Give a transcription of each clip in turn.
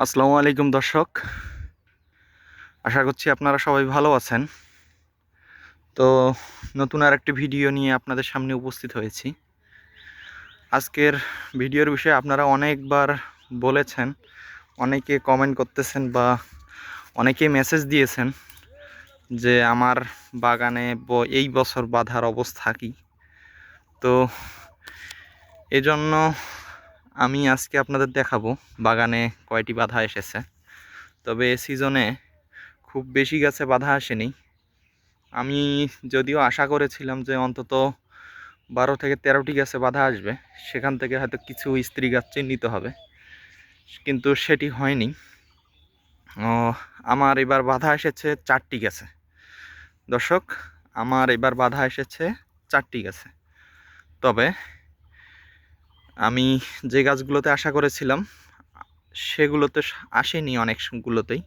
আসসালামু আলাইকুম দর্শক। আশা করছি আপনারা সবাই ভালো আছেন। তো নতুন আর একটি ভিডিও নিয়ে আপনাদের সামনে উপস্থিত হয়েছি। আজকের ভিডিওর বিষয়ে আপনারা অনেকবার বলেছেন, অনেকে কমেন্ট করতেছেন বা অনেকে মেসেজ দিয়েছেন যে আমার বাগানে এই বছর বাধার অবস্থা কী? তো এজন্য আমি আজকে আপনাদের দেখাবো বাগানে কয়টি বাধা এসেছে। তবে সিজনে খুব বেশি গাছে বাধা আসেনি। আমি যদিও আশা করেছিলাম যে অন্তত বারো থেকে তেরোটি গাছে বাধা আসবে, সেখান থেকে হয়তো কিছু স্ত্রী গাছ চিহ্নিত হবে, কিন্তু সেটি হয়নি। আমার এবার বাধা এসেছে চারটি গাছে। দর্শক, আমার এবার বাধা এসেছে চারটি গাছে। তবে আমি যে গাছগুলোতে আশা করেছিলাম, সেগুলোতে আসেনি অনেকগুলোতেই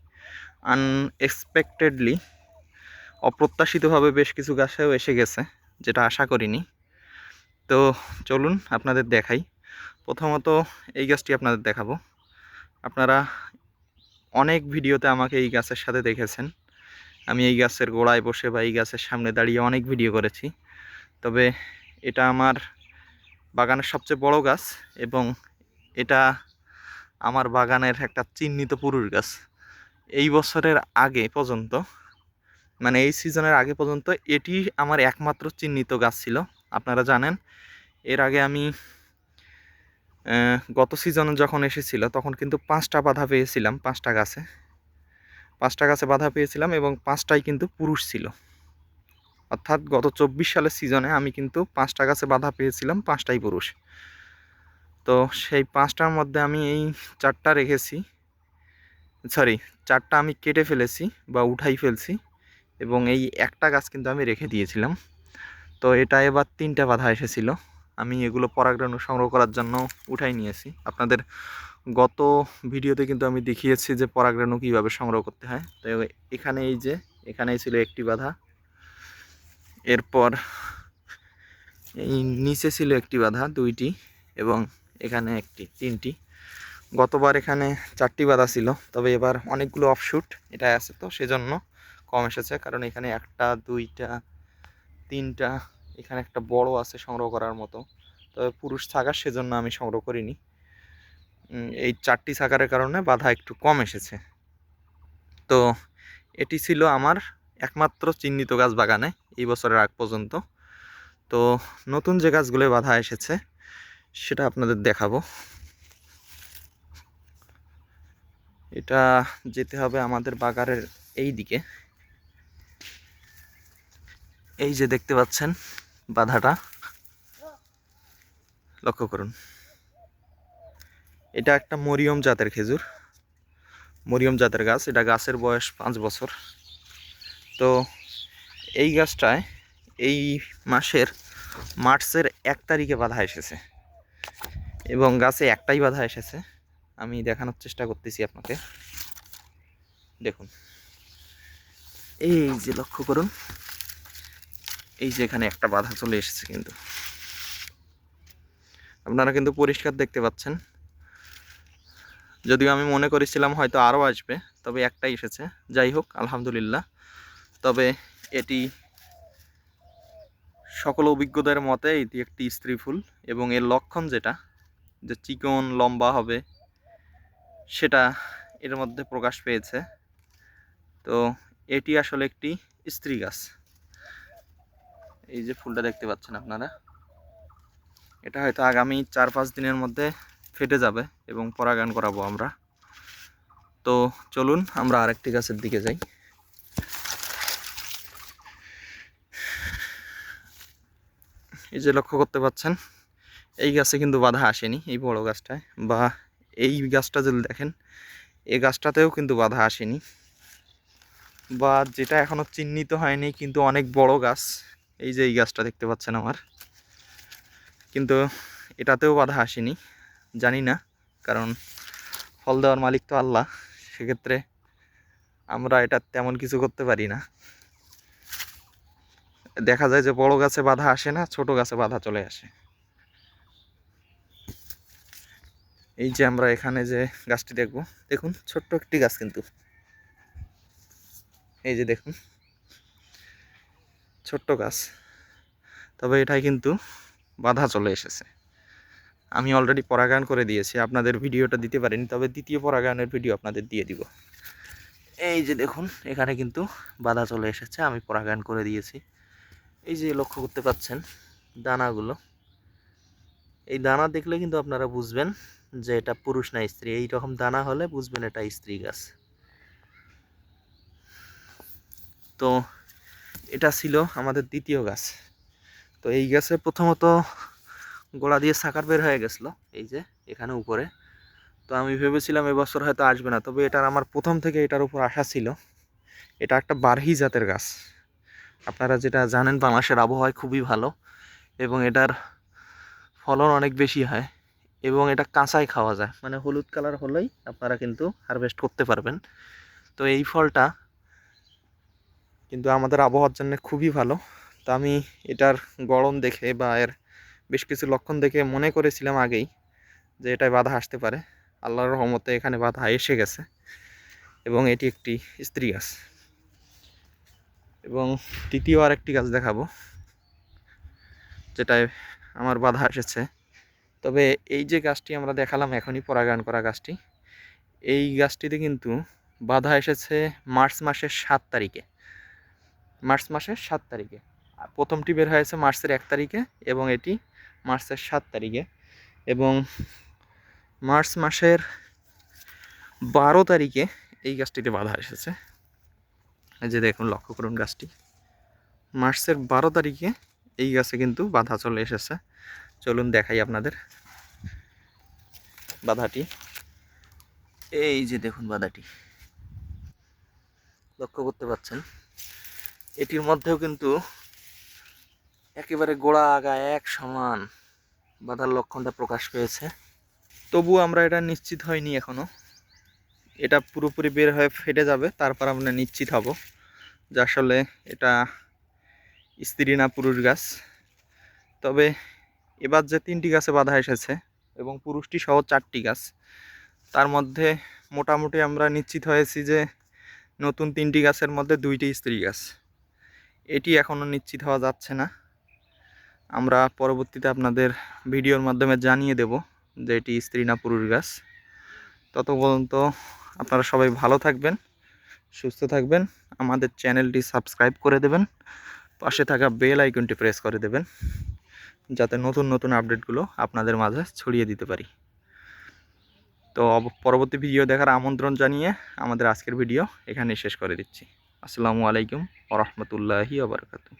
আনএক্সপেক্টেডলি অপ্রত্যাশিতভাবে বেশ কিছু গাছেও এসে গেছে, যেটা আশা করিনি। তো চলুন আপনাদের দেখাই। প্রথমত এই গাছটি আপনাদের দেখাবো। আপনারা অনেক ভিডিওতে আমাকে এই গাছের সাথে দেখেছেন। আমি এই গাছের গোড়ায় বসে বা এই গাছের সামনে দাঁড়িয়ে অনেক ভিডিও করেছি। তবে এটা আমার বাগানের সবচেয়ে বড় গাছ এবং এটা আমার বাগানের একটা চিহ্নিত পুরুষ গাছ। এই বছরের আগে পর্যন্ত মানে এই সিজনের আগে পর্যন্ত এটি আমার একমাত্র চিহ্নিত গাছ ছিল, আপনারা জানেন। এর আগে আমি গত সিজনে যখন এসেছিল তখন কিন্তু পাঁচটা বাধা পেয়েছিলাম, পাঁচটা গাছে। পাঁচটা গাছে বাধা পেয়েছিলাম এবং পাঁচটাই কিন্তু পুরুষ ছিল। অর্থাৎ গত চব্বিশ সালের সিজনে আমি কিন্তু পাঁচটা গাছে বাধা পেয়েছিলাম, পাঁচটাই পুরুষ। তো সেই পাঁচটার মধ্যে আমি এই চারটা রেখেছি। সরি চারটা আমি কেটে ফেলেছি বা উঠাই ফেলছি এবং এই একটা গাছ কিন্তু আমি রেখে দিয়েছিলাম। তো এটা এবার তিনটা বাধা এসেছিল। আমি এগুলো পরাগরেণু সংগ্রহ করার জন্য উঠাই নিয়েছি। আপনাদের গত ভিডিওতে কিন্তু আমি দেখিয়েছি যে পরাগরেণু কীভাবে সংগ্রহ করতে হয়। তো এখানে এই যে, এখানেই ছিল একটি বাধা। এরপর এই নিচে ছিল একটি বাধা, দুইটি, এবং এখানে একটি, তিনটি। গতবার এখানে চারটি বাধা ছিল, তবে এবার অনেকগুলো অফশুট এটা আছে তো, সেজন্য কম এসেছে, কারণ এখানে একটা, দুইটা, তিনটা, এখানে একটা বড় আছে সংগ্রহ করার মতো। তবে পুরুষ থাকার সেজন্য আমি সংগ্রহ করিনি। এই চারটি থাকার কারণে বাধা একটু কম এসেছে। তো এটি ছিল আমার একমাত্র চিহ্নিত গাছ বাগানে। এই বছরের আগ পর্যন্ত। তো নতুন যে গাছগুলো বাধা এসেছে, সেটা আপনাদের দেখাবো। এটা যেতে হবে আমাদের বাগানের এই দিকে। এই যে দেখতে পাচ্ছেন বাধাটা, লক্ষ্য করুন। এটা একটা মরিয়ম জাতের খেজুর, মরিয়ম জাতের গাছ। এটা গাছের বয়স পাঁচ বছর। তো এই গাছটায় এই মাসের মার্চের এক তারিখে বাধা এসেছে। এবং গাছে একটাই বাধা এসেছে। আমি দেখানোর চেষ্টা করতেছি আপনাকে। দেখুন। এই যে লক্ষ্য করুন। এই যে এখানে একটা বাধা চলে এসেছে কিন্তু। আপনারা কিন্তু পরিষ্কার দেখতে পাচ্ছেন। যদিও আমি মনে করেছিলাম হয়তো আরও আসবে, তবে একটাই এসেছে। যাই হোক, আলহামদুলিল্লাহ। তবে এটি সকল অভিজ্ঞদের মতে এটি একটি স্ত্রী ফুল এবং এর লক্ষণ যেটা, যে চিকন, লম্বা হবে, সেটা এর মধ্যে প্রকাশ পেয়েছে। তো এটি আসলে একটি স্ত্রী গাছ। এই যে ফুলটা দেখতে পাচ্ছেন আপনারা, এটা হয়তো আগামী চার পাঁচ দিনের মধ্যে ফেটে যাবে এবং পরাগায়ন করাবো আমরা। তো চলুন, আমরা আরেকটি গাছের দিকে যাই। এই যে লক্ষ্য করতে পাচ্ছেন, এই গাছে কিন্তু বাধা আসেনি, এই বড় গাছটায়। বা এই গাছটা যদি দেখেন এই গাছটাতেও কিন্তু বাধা আসেনি। বা যেটা এখনও চিহ্নিত হয়নি, কিন্তু অনেক বড় গাছ, এই যে এই গাছটা দেখতে পাচ্ছেন আমার। কিন্তু এটাতেও বাধা আসেনি, জানি না, কারণ ফল দেওয়ার মালিক তো আল্লাহ, সেক্ষেত্রে আমরা এটা তেমন কিছু করতে পারি না। দেখা যায় যে বড় গাছে বাধা আসে না, ছোট গাছে বাধা চলে আসে। এই যে আমরা এখানে যে গাছটি দেখব, দেখুন, ছোট্ট একটি গাছ কিন্তু। এই যে দেখুন, ছোট্ট গাছ। তবে এটাই কিন্তু বাধা চলে এসেছে। আমি অলরেডি পরাগায়ন করে দিয়েছি, আপনাদের ভিডিওটা দিতে পারিনি, তবে দ্বিতীয় পরাগায়নের ভিডিও আপনাদের দিয়ে দিব। এই যে দেখুন, এখানে কিন্তু বাধা চলে এসেছে, আমি পরাগায়ন করে দিয়েছি। এই যে লক্ষ্য করতে পাচ্ছেন দানাগুলো, এই দানা দেখলে কিন্তু আপনারা বুঝবেন যে এটা পুরুষ না স্ত্রী। এই রকম দানা হলে বুঝবেন এটা স্ত্রী গাছ। তো এটা ছিল আমাদের দ্বিতীয় গাছ। তো এই গাছে প্রথমত গোড়া দিয়ে সাকার বের হয়ে গেছিল, এই যে এখানে উপরে। তো আমি ভেবেছিলাম এবছর হয়তো আসবে না, তবে এটার আমার প্রথম থেকে এটার উপর আশা ছিল। এটা একটা বারহি জাতের গাছ। আপনারা যেটা জানেন বাংলাদেশের আবহাওয়ায় খুবই ভালো এবং এটার ফলন অনেক বেশি হয় এবং এটা কাঁচাই খাওয়া যায়। মানে হলুদ কালার হলেই আপনারা কিন্তু হারভেস্ট করতে পারবেন। তো এই ফলটা কিন্তু আমাদের আবহাওয়ার জন্য খুবই ভালো। তো আমি এটার গরম দেখে বা এর বেশ কিছু লক্ষণ দেখে মনে করেছিলাম আগেই যে এটায় বাধা আসতে পারে। আল্লাহর রহমতে এখানে বাধা এসে গেছে এবং এটি একটি স্ত্রী গাছ। এবং তৃতীয় আরেকটি গাছ দেখাবো, যেটায় আমার বাধা এসেছে। তবে এই যে গাছটি আমরা দেখালাম, এখনই পরাগায়ন করা গাছটি, এই গাছটিতে কিন্তু বাধা এসেছে মার্চ মাসের সাত তারিখে। মার্চ মাসের সাত তারিখে। প্রথমটি বের হয়েছে মার্চের এক তারিখে এবং এটি মার্চের সাত তারিখে। এবং মার্চ মাসের বারো তারিখে এই গাছটিতে বাধা এসেছে। এই যে দেখুন, লক্ষ্য করুন গাছটি। মার্চের বারো তারিখে এই গাছে কিন্তু বাধা চলে এসেছে। চলুন দেখাই আপনাদের বাধাটি। এই যে দেখুন বাধাটি। লক্ষ্য করতে পাচ্ছেন? এটির মধ্যেও কিন্তু একেবারে গোড়া আগা এক সমান বাধার লক্ষণটা প্রকাশ পেয়েছে। তবু আমরা এটা নিশ্চিত হয়নি এখনও। এটা পুরোপুরি বের হয়ে ফেটে যাবে, তারপর আমরা নিশ্চিত হব। যে আসলে এটা স্ত্রী না পুরুষ গাছ। তবে এবার যে তিনটি গাছে বাধা এসেছে এবং পুরুষটি সহ চারটি গাছ, তার মধ্যে মোটামুটি আমরা নিশ্চিত হয়েছি যে নতুন তিনটি গাছের মধ্যে দুইটি স্ত্রী গাছ। এটি এখনও নিশ্চিত হওয়া যাচ্ছে না। আমরা পরবর্তীতে আপনাদের ভিডিওর মাধ্যমে জানিয়ে দেব যে এটি স্ত্রী না পুরুষ গাছ। তত পর্যন্ত আপনারা সবাই ভালো থাকবেন। সুস্থ থাকবেন, আমাদের চ্যানেলটি সাবস্ক্রাইব করে দেবেন, পাশে থাকা বেল আইকনটি প্রেস করে দেবেন, যাতে নতুন নতুন আপডেটগুলো আপনাদের মাঝে ছড়িয়ে দিতে পারি। তো পরবর্তী ভিডিও দেখার আমন্ত্রণ জানিয়ে আমাদের আজকের ভিডিও এখানে শেষ করে দিচ্ছি। আসসালামু আলাইকুম ওরহমতুল্লাহি আবরকাতু